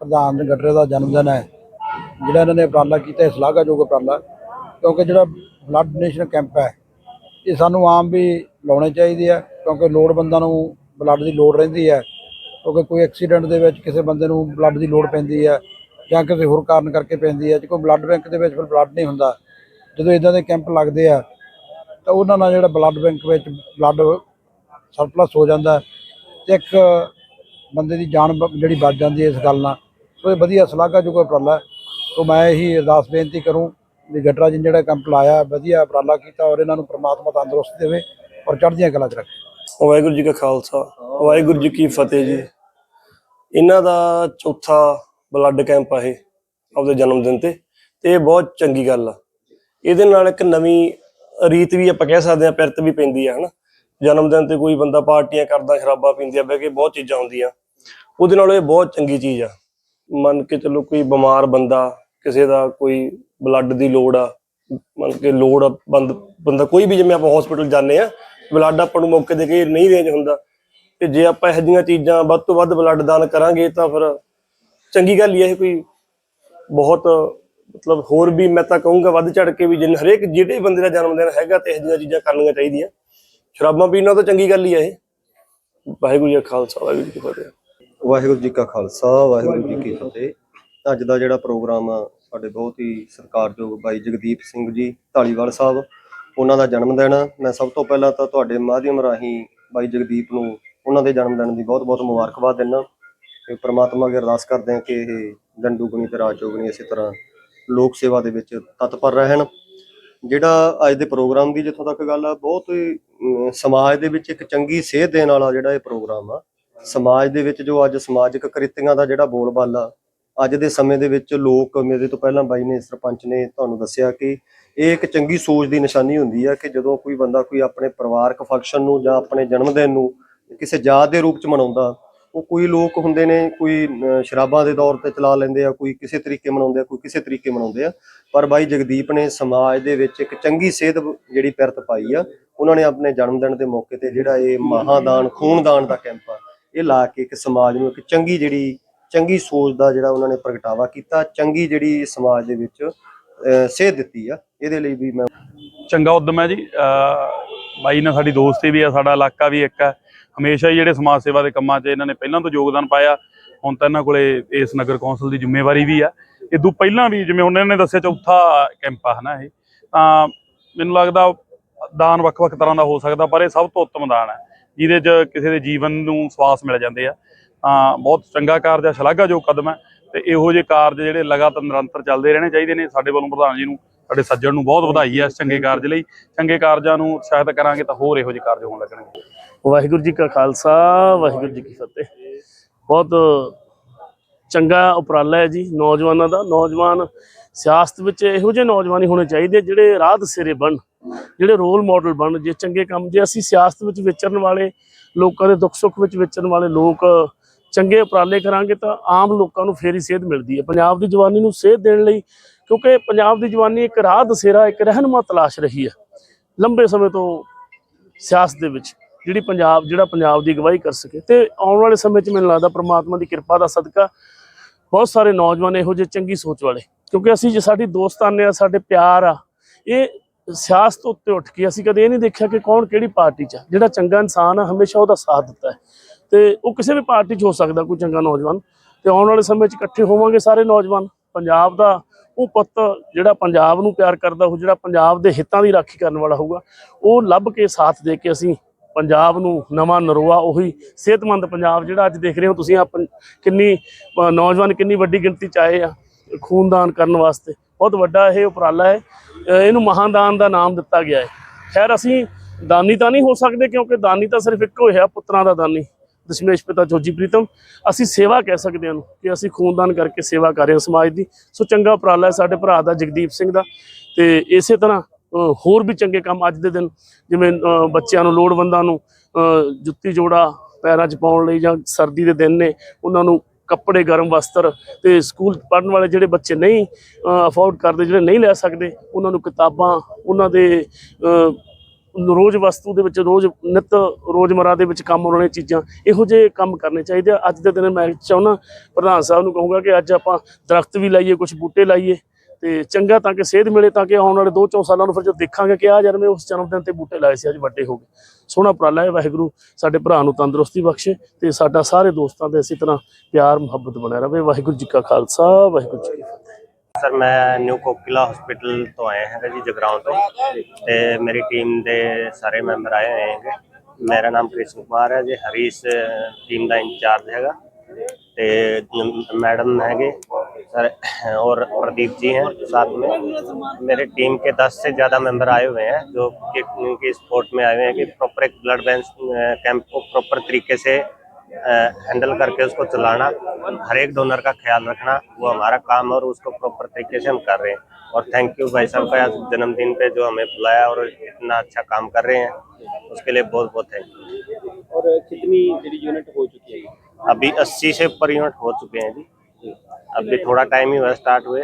ਪ੍ਰਧਾਨ ਗਟਰੇ ਦਾ ਜਨਮ ਦਿਨ ਹੈ, ਜਿਹੜਾ ਇਹਨਾਂ ਨੇ ਉਪਰਾਲਾ ਕੀਤਾ ਇਹ ਸ਼ਲਾਘਾਯੋਗ ਉਪਰਾਲਾ, ਕਿਉਂਕਿ ਜਿਹੜਾ ਬਲੱਡ ਡੋਨੇਸ਼ਨ ਕੈਂਪ ਹੈ, ਇਹ ਸਾਨੂੰ ਆਮ ਵੀ ਲਾਉਣੇ ਚਾਹੀਦੇ ਆ ਕਿਉਂਕਿ ਲੋੜਵੰਦਾਂ ਨੂੰ ਬਲੱਡ ਦੀ ਲੋੜ ਰਹਿੰਦੀ ਹੈ, ਕਿਉਂਕਿ ਕੋਈ ਐਕਸੀਡੈਂਟ ਦੇ ਵਿੱਚ ਕਿਸੇ ਬੰਦੇ ਨੂੰ ਬਲੱਡ ਦੀ ਲੋੜ ਪੈਂਦੀ ਹੈ, ਜਾਂ ਕਿਸੇ ਹੋਰ ਕਾਰਨ ਕਰਕੇ ਪੈਂਦੀ ਹੈ, ਜੇ ਕੋਈ ਬਲੱਡ ਬੈਂਕ ਦੇ ਵਿੱਚ ਫਿਰ ਬਲੱਡ ਨਹੀਂ ਹੁੰਦਾ, ਜਦੋਂ ਇਦਾਂ ਦੇ ਕੈਂਪ ਲੱਗਦੇ ਆ, ਤਾਂ ਉਹਨਾਂ ਨਾਲ ਜਿਹੜਾ ਬਲੱਡ ਬੈਂਕ ਵਿੱਚ ਬਲੱਡ ਸਰਪਲਸ ਹੋ ਜਾਂਦਾ ਤੇ ਇੱਕ ਬੰਦੇ ਦੀ ਜਾਨ ਬ- ਜਿਹੜੀ ਬਚ ਜਾਂਦੀ ਹੈ ਇਸ ਗੱਲ ਨਾਲ। ਸੋ ਇਹ ਵਧੀਆ ਸ਼ਲਾਘਾਯੋਗ ਉਪਰਾਲਾ ਹੈ, ਸੋ ਮੈਂ ਇਹੀ ਅਰਦਾਸ ਬੇਨਤੀ ਕਰੂੰ ਵੀ ਗਟਰਾ ਜੀ ਜਿਹੜਾ ਕੈਂਪ ਲਾਇਆ, ਵਧੀਆ ਉਪਰਾਲਾ ਕੀਤਾ ਔਰ ਇਹਨਾਂ ਨੂੰ ਪ੍ਰਮਾਤਮਾ ਤੰਦਰੁਸਤ ਦੇਵੇ ਔਰ ਚੜ੍ਹਦੀਆਂ ਕਲਾ 'ਚ ਰੱਖੇ। ਵਾਹਿਗੁਰੂ ਜੀ ਕਾ ਖਾਲਸਾ, ਵਾਹਿਗੁਰੂ ਜੀ ਕੀ ਫਤਿਹ ਜੀ। ਇਹਨਾਂ ਦਾ ਚੌਥਾ ਬਲੱਡ ਕੈਂਪ ਆ ਇਹ, ਆਪਦੇ ਜਨਮ ਦਿਨ ਤੇ ਤੇ ਇਹ ਬਹੁਤ ਚੰਗੀ ਗੱਲ ਆ। ਇਹਦੇ ਨਾਲ ਇੱਕ ਨਵੀਂ ਰੀਤ ਵੀ ਆਪਾਂ ਕਹਿ ਸਕਦੇ ਆ ਪਿਰਤ ਵੀ ਪੈਂਦੀ ਆ, ਹਨਾ। ਜਨਮ ਦਿਨ ਤੇ ਕੋਈ ਬੰਦਾ ਪਾਰਟੀਆਂ ਕਰਦਾ, ਸ਼ਰਾਬਾਂ ਪੀਂਦਾ ਬਹਿ ਕੇ ਬਹੁਤ ਚੀਜ਼ਾਂ ਹੁੰਦੀਆਂ। ਉਹਦੇ ਨਾਲ ਇਹ ਬਹੁਤ ਚੰਗੀ ਚੀਜ਼ ਆ। ਮੰਨ ਕੇ ਚਲੋ ਕੋਈ ਬਿਮਾਰ ਬੰਦਾ, ਕਿਸੇ ਦਾ ਕੋਈ ਬਲੱਡ ਦੀ ਲੋੜ ਆ, ਮੰਨ ਕੇ ਲੋੜ ਆ ਬੰਦ, ਬੰਦਾ ਕੋਈ ਵੀ ਜਿਵੇਂ ਆਪਾਂ ਹਸਪੀਟਲ ਜਾਂਦੇ ਆ ਬਲੱਡ ਆਪਾਂ ਨੂੰ ਮੌਕੇ ਦੇ ਕੇ ਨਹੀਂ ਰੇਂਜ ਹੁੰਦਾ। ਤੇ ਜੇ ਆਪਾਂ ਇਹੋ ਜਿਹੀਆਂ ਚੀਜ਼ਾਂ ਵੱਧ ਤੋਂ ਵੱਧ ਬਲੱਡ ਦਾਨ ਕਰਾਂਗੇ ਤਾਂ ਫਿਰ ਚੰਗੀ ਗੱਲ ਹੀ ਇਹ ਕੋਈ ਬਹੁਤ, ਮਤਲਬ ਹੋਰ ਵੀ ਮੈਂ ਤਾਂ ਕਹੂੰਗਾ ਵੱਧ ਚੜ ਕੇ ਵੀ ਜਿੰਨ ਹਰੇਕ ਜਿਹੜੇ ਬੰਦੇ ਦਾ ਜਨਮ ਦਿਨ ਹੈਗਾ ਤੇ ਇਹੋ ਜਿਹੀਆਂ ਚੀਜ਼ਾਂ ਕਰਨੀਆਂ ਚਾਹੀਦੀਆਂ। ਸ਼ਰਾਬਾਂ ਪੀਣਾ ਤਾਂ ਚੰਗੀ ਗੱਲ ਹੀ ਹੈ ਇਹ। ਵਾਹਿਗੁਰੂ ਜੀ ਖਾਲਸਾ, ਵਾਹਿਗੁਰੂ ਜੀ ਕੀ ਫਤਿਹ। ਵਾਹਿਗੁਰੂ ਜੀ ਕਾ ਖਾਲਸਾ ਵਾਹਿਗੁਰੂ ਜੀ ਕੀ ਫਤਿਹ। ਅੱਜ ਦਾ ਜਿਹੜਾ ਪ੍ਰੋਗਰਾਮ ਆ ਸਾਡੇ ਬਹੁਤ ਹੀ ਸਤਿਕਾਰਯੋਗ ਬਾਈ ਜਗਦੀਪ ਸਿੰਘ ਜੀ ਢਾਲੀਵਾਲ ਸਾਹਿਬ ਉਹਨਾਂ ਦਾ ਜਨਮ ਦਿਨ। ਆ। ਮੈਂ ਸਭ ਤੋਂ ਪਹਿਲਾਂ ਤਾਂ ਤੁਹਾਡੇ ਮਾਧਿਅਮ ਰਾਹੀਂ ਬਾਈ ਜਗਦੀਪ ਨੂੰ ਉਹਨਾਂ ਦੇ ਜਨਮ ਦਿਨ ਦੀ ਬਹੁਤ-ਬਹੁਤ ਮੁਬਾਰਕਬਾਦ ਦਿੰਦਾ। ਤੇ ਪ੍ਰਮਾਤਮਾ ਅੱਗੇ ਅਰਦਾਸ ਕਰਦੇ ਹਾਂ ਕਿ ਇਹ ਦਿਨ ਦੁਗਣੀ ਤੇ ਰਾਤ ਇਸੇ ਤਰ੍ਹਾਂ ਲੋਕ ਸੇਵਾ ਦੇ ਵਿੱਚ ਤਤਪਰ ਰਹਿਣ। ਜਿਹੜਾ ਅੱਜ ਦੇ ਪ੍ਰੋਗਰਾਮ ਦੀ ਜਿੱਥੋਂ ਤੱਕ ਗੱਲ ਆ ਬਹੁਤ ਹੀ, ਸਮਾਜ ਦੇ ਵਿੱਚ ਇੱਕ ਚੰਗੀ ਸੇਧ ਦੇਣ ਵਾਲਾ ਜਿਹੜਾ ਇਹ ਪ੍ਰੋਗਰਾਮ ਆ ਸਮਾਜ ਦੇ ਵਿੱਚ ਜੋ ਅੱਜ ਸਮਾਜਿਕ ਕ੍ਰਿਤੀਆਂ ਦਾ ਜਿਹੜਾ ਬੋਲਬਾਲਾ, ਅੱਜ ਦੇ ਸਮੇਂ ਦੇ ਵਿੱਚ ਲੋਕ ਮੇਰੇ ਤੋਂ ਪਹਿਲਾਂ ਬਾਈ ਨੇ ਸਰਪੰਚ ਨੇ ਤੁਹਾਨੂੰ ਦੱਸਿਆ ਕਿ ਇਹ ਇੱਕ ਚੰਗੀ ਸੋਚ ਦੀ ਨਿਸ਼ਾਨੀ ਹੁੰਦੀ ਹੈ ਕਿ ਜਦੋਂ ਕੋਈ ਬੰਦਾ ਕੋਈ ਆਪਣੇ ਪਰਿਵਾਰਕ ਫੰਕਸ਼ਨ ਨੂੰ ਜਾਂ ਆਪਣੇ ਜਨਮ ਦਿਨ ਨੂੰ ਕਿਸੇ ਯਾਦ ਦੇ ਰੂਪ ਚ ਮਨਾਉਂਦਾ, ਉਹ ਕੋਈ ਲੋਕ ਹੁੰਦੇ ਨੇ, ਕੋਈ ਸ਼ਰਾਬਾਂ ਦੇ ਦੌਰ ਤੇ ਚਲਾ ਲੈਂਦੇ ਆ, ਕੋਈ ਕਿਸੇ ਤਰੀਕੇ ਮਨਾਉਂਦੇ ਆ, ਕੋਈ ਕਿਸੇ ਤਰੀਕੇ ਮਨਾਉਂਦੇ ਆ, ਪਰ ਬਾਈ ਜਗਦੀਪ ਨੇ ਸਮਾਜ ਦੇ ਵਿੱਚ ਇੱਕ ਚੰਗੀ ਸਿਹਤ ਜਿਹੜੀ ਪਿਰਤ ਪਾਈ ਆ, ਉਹਨਾਂ ਨੇ ਆਪਣੇ ਜਨਮ ਦਿਨ ਦੇ ਮੌਕੇ ਤੇ ਜਿਹੜਾ ਇਹ ਮਹਾਦਾਨ, ਖੂਨਦਾਨ ਦਾ ਕੈਂਪ ਆ। ਇਹ ਲਾ ਕੇ ਇੱਕ ਸਮਾਜ ਨੂੰ ਇੱਕ ਚੰਗੀ ਜਿਹੜੀ ਚੰਗੀ ਸੋਚ ਦਾ ਜਿਹੜਾ ਉਹਨਾਂ ਨੇ ਪ੍ਰਗਟਾਵਾ ਕੀਤਾ ਚੰਗੀ ਜਿਹੜੀ ਸਮਾਜ ਦੇ ਵਿੱਚ ਅਹ, ਸੇਧ ਦਿੱਤੀ ਆ। ਇਹਦੇ ਲਈ ਵੀ ਮੈਂ ਚੰਗਾ ਉਦਮ ਹੈ ਜੀ। ਬਾਈ ਨਾਲ ਸਾਡੀ ਦੋਸਤੀ ਵੀ ਹੈ ਸਾਡਾ ਇਲਾਕਾ ਵੀ ਇੱਕ ਹੈ। ਹਮੇਸ਼ਾ ਹੀ ਜਿਹੜੇ ਸਮਾਜ ਸੇਵਾ ਦੇ ਕੰਮਾਂ 'ਚ ਇਹਨਾਂ ਨੇ ਪਹਿਲਾਂ ਤੋਂ ਯੋਗਦਾਨ ਪਾਇਆ। ਹੁਣ ਤਾਂ ਇਹਨਾਂ ਕੋਲੇ ਇਸ ਨਗਰ ਕੌਂਸਲ ਦੀ ਜ਼ਿੰਮੇਵਾਰੀ ਵੀ ਆ। ਇਦੋਂ ਪਹਿਲਾਂ ਵੀ ਜਿਵੇਂ ਉਹਨਾਂ ਨੇ ਦੱਸਿਆ ਚੌਥਾ ਕੈਂਪ ਆ ਹਨਾ ਇਹ। ਤਾਂ ਮੈਨੂੰ ਲੱਗਦਾ ਦਾਨ ਵੱਖ-ਵੱਖ ਤਰ੍ਹਾਂ ਦਾ ਹੋ ਸਕਦਾ ਪਰ ਇਹ ਸਭ ਤੋਂ ਉੱਤਮ ਦਾਨ ਹੈ। ਜਿਹਦੇ 'ਚ ਕਿਸੇ ਦੇ ਜੀਵਨ ਨੂੰ ਸਵਾਸ ਮਿਲ ਜਾਂਦੇ ਆ। ਤਾਂ ਬਹੁਤ ਚੰਗਾ ਕਾਰਜ ਆ, ਸ਼ਲਾਘਾਯੋਗ ਕਦਮ ਹੈ ਤੇ ਇਹੋ ਜਿਹੇ ਕਾਰਜ ਜਿਹੜੇ ਲਗਾਤਾਰ ਨਿਰੰਤਰ ਚੱਲਦੇ ਰਹਿਣੇ ਚਾਹੀਦੇ ਨੇ। ਸਾਡੇ ਵੱਲੋਂ ਪ੍ਰਧਾਨ ਜੀ ਨੂੰ, ਸਾਡੇ ਸੱਜਣ ਨੂੰ ਬਹੁਤ ਵਧਾਈ ਹੈ ਇਸ ਚੰਗੇ ਕਾਰਜ ਲਈ। ਚੰਗੇ ਕਾਰਜਾਂ ਨੂੰ ਉਤਸ਼ਾਹਿਤ ਕਰਾਂਗੇ ਤਾਂ ਹੋਰ ਇਹੋ ਜਿਹੇ ਕਾਰਜ ਹੋਣ ਲੱਗਣਗੇ। ਵਾਹਿਗੁਰੂ ਜੀ ਕਾ ਖਾਲਸਾ, ਵਾਹਿਗੁਰੂ ਜੀ ਕੀ ਫਤਿਹ। ਬਹੁਤ ਚੰਗਾ ਉਪਰਾਲਾ ਹੈ ਜੀ ਨੌਜਵਾਨਾਂ ਦਾ। ਨੌਜਵਾਨ ਸਿਆਸਤ ਵਿੱਚ ਇਹੋ ਜਿਹੇ ਨੌਜਵਾਨ ਹੀ ਹੋਣੇ ਚਾਹੀਦੇ ਜਿਹੜੇ ਰਾਹ ਦਸੇਰੇ ਬਣ ਜਿਹੜੇ ਰੋਲ ਮਾਡਲ ਬਣ, ਜੇ ਚੰਗੇ ਕੰਮ, ਜੇ ਅਸੀਂ ਸਿਆਸਤ ਵਿੱਚ ਵਿਚਰਨ ਵਾਲੇ ਲੋਕਾਂ ਦੇ ਦੁੱਖ ਸੁੱਖ ਵਿੱਚ ਵਿਚਰਨ ਵਾਲੇ ਲੋਕ ਚੰਗੇ ਉਪਰਾਲੇ ਕਰਾਂਗੇ ਤਾਂ ਆਮ ਲੋਕਾਂ ਨੂੰ ਫੇਰ ਹੀ ਸੇਧ ਮਿਲਦੀ ਹੈ। ਪੰਜਾਬ ਦੀ ਜਵਾਨੀ ਨੂੰ ਸੇਧ ਦੇਣ ਲਈ ਕਿਉਂਕਿ ਪੰਜਾਬ ਦੀ ਜਵਾਨੀ ਇੱਕ ਰਾਹ ਦਸੇਰਾ, ਇੱਕ ਰਹਿਨੁਮਾ ਤਲਾਸ਼ ਰਹੀ ਹੈ ਲੰਬੇ ਸਮੇਂ ਤੋਂ ਸਿਆਸਤ ਦੇ ਵਿੱਚ, ਜਿਹੜੀ ਪੰਜਾਬ, ਜਿਹੜਾ ਪੰਜਾਬ ਦੀ ਅਗਵਾਈ ਕਰ ਸਕੇ। ਤੇ ਆਉਣ ਵਾਲੇ ਸਮੇਂ 'ਚ ਮੈਨੂੰ ਲੱਗਦਾ ਪ੍ਰਮਾਤਮਾ ਦੀ ਕਿਰਪਾ ਦਾ ਸਦਕਾ ਬਹੁਤ ਸਾਰੇ ਨੌਜਵਾਨ ਇਹੋ ਜਿਹੇ ਚੰਗੀ ਸੋਚ ਵਾਲੇ। ਕਿਉਂਕਿ ਅਸੀਂ ਜੇ ਸਾਡੀ ਦੋਸਤਾਨੇ ਆ, ਸਾਡੇ ਪਿਆਰ ਆ, ਇਹ ਸਿਆਸਤ ਉੱਤੇ ਉੱਠ ਕੇ ਅਸੀਂ ਕਦੇ ਇਹ ਨਹੀਂ ਦੇਖਿਆ ਕਿ ਕੌਣ ਕਿਹੜੀ ਪਾਰਟੀ 'ਚ ਆ। ਜਿਹੜਾ ਚੰਗਾ ਇਨਸਾਨ ਆ, ਹਮੇਸ਼ਾ ਉਹਦਾ ਸਾਥ ਦਿੱਤਾ ਹੈ। ਤੇ ਉਹ ਕਿਸੇ ਵੀ ਪਾਰਟੀ 'ਚ ਹੋ ਸਕਦਾ, ਕੋਈ ਚੰਗਾ ਨੌਜਵਾਨ। ਤੇ ਆਉਣ ਵਾਲੇ ਸਮੇਂ 'ਚ ਇਕੱਠੇ ਹੋਵਾਂਗੇ ਸਾਰੇ ਨੌਜਵਾਨ। ਪੰਜਾਬ ਦਾ ਉਹ ਪੁੱਤ ਜਿਹੜਾ ਪੰਜਾਬ ਨੂੰ ਪਿਆਰ ਕਰਦਾ ਹੋ ਜਿਹੜਾ ਪੰਜਾਬ ਦੇ ਹਿੱਤਾਂ ਦੀ ਰਾਖੀ ਕਰਨ ਵਾਲਾ ਹੋਊਗਾ, ਉਹ ਲੱਭ ਕੇ ਸਾਥ ਦੇ ਕੇ ਅਸੀਂ ਪੰਜਾਬ ਨੂੰ ਨਵਾਂ ਨਰੋਆ, ਉਹੀ ਸਿਹਤਮੰਦ ਪੰਜਾਬ ਜਿਹੜਾ ਅੱਜ ਦੇਖ ਰਹੇ ਹੋ ਤੁਸੀਂ, ਆਪ ਕਿੰਨੀ ਨੌਜਵਾਨ ਕਿੰਨੀ ਵੱਡੀ ਗਿਣਤੀ ਚ ਆਏ ਆ। ਖੂਨਦਾਨ ਕਰਨ ਵਾਸਤੇ। ਬਹੁਤ ਵੱਡਾ ਇਹ ਉਪਰਾਲਾ ਹੈ। ਇਹਨੂੰ ਮਹਾਦਾਨ ਦਾ ਨਾਮ ਦਿੱਤਾ ਗਿਆ ਹੈ। ਖੈਰ, ਅਸੀਂ ਦਾਨੀ ਤਾਂ ਨਹੀਂ ਹੋ ਸਕਦੇ ਕਿਉਂਕਿ ਦਾਨੀ ਤਾਂ ਸਿਰਫ ਇੱਕੋ ਹੀ ਹੈ, ਪੁੱਤਰਾਂ ਦਾ ਦਾਨੀ। ਦਸ਼ਮੇਸ਼ ਪਿਤਾ ਜੋਜੀ ਪ੍ਰੀਤਮ, ਅਸੀਂ ਸੇਵਾ ਕਹਿ ਸਕਦੇ ਹਾਂ ਕਿ ਅਸੀਂ ਖੂਨਦਾਨ ਕਰਕੇ ਸੇਵਾ ਕਰ ਰਹੇ ਹਾਂ ਸਮਾਜ ਦੀ। ਸੋ ਚੰਗਾ ਉਪਰਾਲਾ ਹੈ ਸਾਡੇ ਭਰਾ ਦਾ ਜਗਦੀਪ ਸਿੰਘ ਦਾ। ਤੇ ਇਸੇ ਤਰ੍ਹਾਂ ਹੋਰ ਵੀ ਚੰਗੇ ਕੰਮ ਅੱਜ ਦੇ ਦਿਨ, ਜਿਵੇਂ ਬੱਚਿਆਂ ਨੂੰ ਲੋੜਵੰਦਾਂ ਨੂੰ ਜੁੱਤੀ ਜੋੜਾ ਪੈਰਾਂ 'ਚ ਪਾਉਣ ਲਈ ਜਾਂ ਸਰਦੀ ਦੇ ਦਿਨ ਨੇ, ਉਹਨਾਂ ਨੂੰ ਕੱਪੜੇ, ਗਰਮ ਵਸਤਰ ਤੇ ਸਕੂਲ ਪੜ੍ਹਨ ਵਾਲੇ ਜਿਹੜੇ ਬੱਚੇ ਨਹੀਂ ਅਫੋਰਡ ਕਰਦੇ, ਜਿਹੜੇ ਨਹੀਂ ਲੈ ਸਕਦੇ, ਉਹਨਾਂ ਨੂੰ ਕਿਤਾਬਾਂ, ਉਹਨਾਂ ਦੇ ਰੋਜ਼ ਵਸਤੂ ਦੇ ਵਿੱਚ, ਰੋਜ਼ ਨਿਤ ਰੋਜ਼ਮਰਾ ਦੇ ਵਿੱਚ ਕੰਮ ਆਉਣ ਵਾਲੀਆਂ ਚੀਜ਼ਾਂ, ਇਹੋ ਜਿਹੇ ਕੰਮ ਕਰਨੇ ਚਾਹੀਦੇ ਆ। ਅੱਜ ਦੇ ਦਿਨ ਮੈਂ ਚਾਹੁੰਦਾ, ਪ੍ਰਧਾਨ ਸਾਹਿਬ ਨੂੰ ਕਹੂੰਗਾ ਕਿ ਅੱਜ ਆਪਾਂ ਦਰਖਤ ਵੀ ਲਾਈਏ ਕੁਝ ਬੂਟੇ ਲਾਈਏ ਤੇ ਚੰਗਾ ਤਾਂ ਕਿ ਸੇਧ ਮਿਲੇ ਤਾਂ ਕਿ ਆਉਣ ਵਾਲੇ 2-4 ਸਾਲਾਂ ਨੂੰ ਫਿਰ ਜੋ ਦੇਖਾਂਗੇ ਕਿ ਆ ਜਨਮੇ ਉਸ ਜਨਮ ਦਿਨ ਤੇ ਬੂਟੇ ਲਾਏ ਸੀ, ਅੱਜ ਵੱਡੇ ਹੋ ਗਏ। ਸੋਹਣਾ ਉਪਰਾਲਾ ਹੈ, ਵਾਹਿਗੁਰੂ ਸਾਡੇ ਭਰਾ ਨੂੰ ਤੰਦਰੁਸਤੀ ਬਖਸ਼ੇ ਤੇ ਸਾਡਾ ਸਾਰੇ ਦੋਸਤਾਂ ਦੇ ਇਸੇ ਤਰ੍ਹਾਂ ਪਿਆਰ, ਮੁਹੱਬਤ ਬਣਿਆ ਰਵੇ ਵਾਹਿਗੁਰੂ ਜੀ ਕਾ ਖਾਲਸਾ, ਵਾਹਿਗੁਰੂ ਜੀ ਕੀ ਫਤਿਹ। ਸਰ, ਮੈਂ ਨਿਊ ਕੋਕਿਲਾ ਹਸਪੀਟਲ ਤੋਂ ਆਇਆ ਹੈਗਾ ਜੀ, ਜਗਰਾਉਂ ਤੋਂ। ਤੇ ਮੇਰੀ ਟੀਮ ਦੇ ਸਾਰੇ ਮੈਂਬਰ ਆਏ ਹੋਏ ਹੈਗੇ। ਮੇਰਾ ਨਾਮ ਕ੍ਰਿਸ਼ਨ ਕੁਮਾਰ ਹੈ ਜੀ, ਹਰੀਸ਼ ਟੀਮ ਦਾ ਇੰਚਾਰਜ ਹੈਗਾ। ਤੇ मैडम हैगे सर और प्रदीप जी हैं साथ में मेरे टीम के 10 से ज़्यादा मेंबर आए हुए हैं जो कि उनकी स्पोर्ट में आए हुए हैं कि प्रॉपर एक ब्लड बैंक कैंप को प्रॉपर तरीके से हैंडल करके उसको चलाना हर एक डोनर का ख्याल रखना वो हमारा काम है और उसको प्रॉपर तरीके से हम कर रहे हैं और थैंक यू भाई साहब का आज जन्मदिन पे जो हमें बुलाया और इतना अच्छा काम कर रहे हैं उसके लिए बहुत बहुत थैंक यू और कितनी ਜਿਹੜੀ यूनिट हो चुकी है अभी 80 से ऊपर यूनिट हो चुके हैं जी अभी थोड़ा टाइम ही हुआ स्टार्ट हुए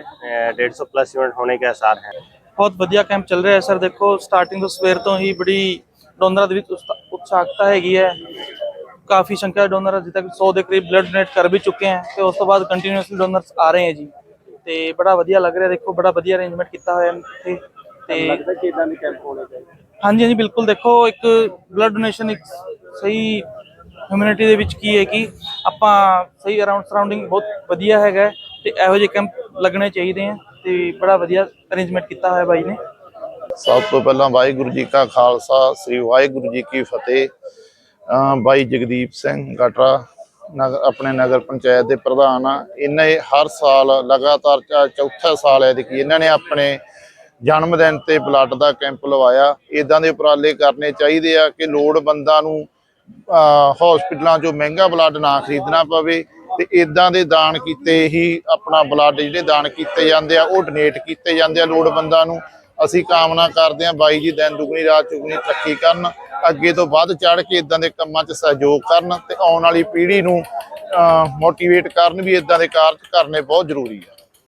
डेढ़ सौ प्लस यूनिट होने के आसार हैं ਬਹੁਤ ਵਧੀਆ ਕੈਂਪ ਚੱਲ ਰਿਹਾ ਹੈ ਸਰ ਦੇਖੋ ਸਟਾਰਟਿੰਗ ਤੋਂ ਸਵੇਰ ਤੋਂ ਹੀ ਬੜੀ ਡੋਨਰਾਂ ਦੇ ਵਿੱਚ ਉਤਸਾ- ਉਤਸ਼ਾਹਕਤਾ ਹੈਗੀ ਹੈ ਕਾਫੀ ਸੰਖਿਆ ਡੋਨਰ ਅਜੇ ਤੱਕ 100 ਦੇ ਕਰੀਬ ਬਲੱਡ ਡੋਨੇਟ ਕਰ ਵੀ ਚੁੱਕੇ ਹੈ ਤੇ ਉਸ ਤੋਂ ਬਾਅਦ ਕੰਟੀਨਿਊਸਲੀ ਡੋਨਰਸ ਆ ਰਹੇ ਹੈ ਜੀ ਤੇ ਬੜਾ ਵਧੀਆ ਲੱਗ ਰਿਹਾ ਦੇਖੋ ਬੜਾ ਵਧੀਆ ਅਰੇਂਜਮੈਂਟ ਕੀਤਾ ਹੋਇਆ ਇੱਥੇ ਤੇ ਲੱਗਦਾ ਕਿ ਇਦਾਂ ਦੇ ਕੈਂਪ ਹੋਣੇ ਚਾਹੀਦੇ ਹਾਂਜੀ ਹਾਂਜੀ ਬਿਲਕੁਲ ਦੇਖੋ ਇੱਕ ਬਲੱਡ ਡੋਨੇਸ਼ਨ ਇੱਕ ਸਹੀ ਕਮਿਊਨਿਟੀ ਦੇ ਵਿੱਚ ਕੀ ਹੈ ਕਿ ਆਪਾਂ ਸਹੀ ਅਰਾਊਂਡ ਸਰਾਊਂਡਿੰਗ ਬਹੁਤ ਵਧੀਆ ਹੈਗਾ ਤੇ ਇਹੋ ਜਿਹੇ ਕੈਂਪ ਲੱਗਣੇ ਚਾਹੀਦੇ ਆ ਤੇ ਬੜਾ ਵਧੀਆ ਅਰੇਂਜਮੈਂਟ ਕੀਤਾ ਹੋਇਆ ਬਾਈ ਨੇ। ਸਭ ਤੋਂ ਪਹਿਲਾਂ ਵਾਹਿਗੁਰੂ ਜੀ ਕਾ ਖਾਲਸਾ, ਸ੍ਰੀ ਵਾਹਿਗੁਰੂ ਜੀ ਕੀ ਫਤਿਹ। ਬਾਈ ਜਗਦੀਪ ਸਿੰਘ ਗਟਰਾ ਨਗਰ ਆਪਣੇ ਨਗਰ ਪੰਚਾਇਤ ਦੇ ਪ੍ਰਧਾਨ ਆ। ਇਹਨੇ ਹਰ ਸਾਲ ਲਗਾਤਾਰ ਚੌਥਾ ਸਾਲ ਹੈ, ਦੇਖੀ ਇਹਨਾਂ ਨੇ ਆਪਣੇ ਜਨਮ ਦਿਨ ਤੇ ਬਲੱਡ ਦਾ ਕੈਂਪ ਲਵਾਇਆ। ਇਦਾਂ ਦੇ ਉਪਰਾਲੇ ਕਰਨੇ ਚਾਹੀਦੇ ਆ ਕਿ ਲੋੜਵੰਦਾਂ ਨੂੰ ਹਸਪੀਟਲਾਂ 'ਚੋਂ ਮਹਿੰਗਾ ਬਲੱਡ ਨਾ ਖਰੀਦਣਾ ਪਵੇ ਤੇ ਇਦਾਂ ਦੇ ਦਾਨ ਕੀਤੇ ਹੀ ਆਪਣਾ ਬਲੱਡ ਜਿਹੜੇ ਦਾਨ ਕੀਤੇ ਜਾਂਦੇ ਆ, ਉਹ ਡੋਨੇਟ ਕੀਤੇ ਜਾਂਦੇ ਆ ਲੋੜਵੰਦਾਂ ਨੂੰ। ਅਸੀਂ ਕਾਮਨਾ ਕਰਦੇ ਆ ਬਾਈ ਜੀ ਦਿਨ ਦੁਗਣੀ, ਰਾਤ ਚੁਗਣੀ ਤਰੱਕੀ ਕਰਨ, ਅੱਗੇ ਤੋਂ ਵੱਧ ਚੜ ਕੇ ਇਦਾਂ ਦੇ ਕੰਮਾਂ 'ਚ ਸਹਿਯੋਗ ਕਰਨ ਤੇ ਆਉਣ ਵਾਲੀ ਪੀੜ੍ਹੀ ਨੂੰ ਮੋਟੀਵੇਟ ਕਰਨ ਵੀ ਇਦਾਂ ਦੇ ਕਾਰਜ ਕਰਨੇ ਬਹੁਤ ਜ਼ਰੂਰੀ ਆ।